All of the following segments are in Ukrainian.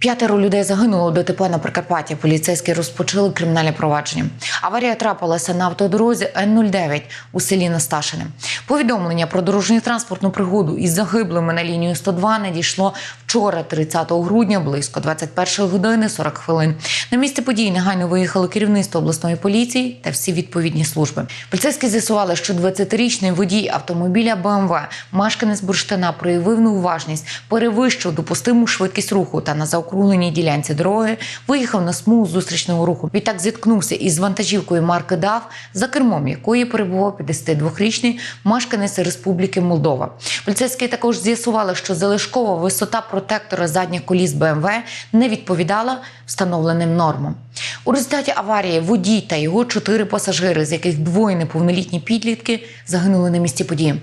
П'ятеро людей загинуло у ДТП на Прикарпатті. Поліцейські розпочали кримінальне провадження. Аварія трапилася на автодорозі Н-09 у селі Насташине. Повідомлення про дорожньо-транспортну пригоду із загиблими на лінію 102 надійшло вчора, 30 грудня, близько 21 години 40 хвилин. На місце події негайно виїхало керівництво обласної поліції та всі відповідні служби. Поліцейські з'ясували, що 20-річний водій автомобіля БМВ, мешканець Бурштина, проявив неуважність, перевищив допустиму швидкість руху та на заокругленій ділянці дороги виїхав на смугу зустрічного руху. Відтак зіткнувся із вантажівкою марки ДАВ, за кермом якої перебував 52-річний мешканець Республіки Молдова. Поліцейські також з'ясували, що залишкова висота протектора задніх коліс БМВ не відповідала встановленим нормам. У результаті аварії водій та його чотири пасажири, з яких двоє неповнолітні підлітки, загинули на місці події.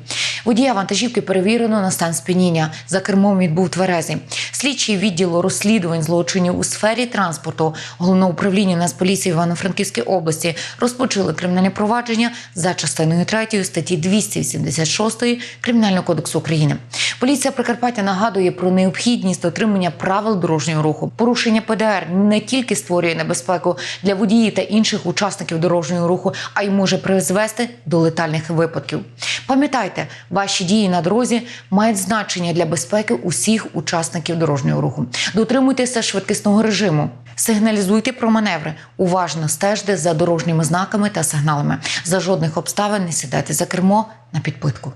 Водія вантажівки перевірено на стан сп'яніння. За кермом він був тверезий. Слідчі відділу розслідувань злочинів у сфері транспорту головного управління Нацполіції Івано-Франківської області розпочали кримінальне провадження за частиною 3 статті 286 Кримінального кодексу України. Поліція Прикарпаття нагадує про необхідність дотримання правил дорожнього руху. Порушення ПДР не тільки створює небезпеку для водіїв та інших учасників дорожнього руху, а й може призвести до летальних випадків. Пам'ятайте, ваші дії на дорозі мають значення для безпеки усіх учасників дорожнього руху. Дотримуйтеся швидкісного режиму. Сигналізуйте про маневри, уважно стежте за дорожніми знаками та сигналами. За жодних обставин не сідайте за кермо на підпитку.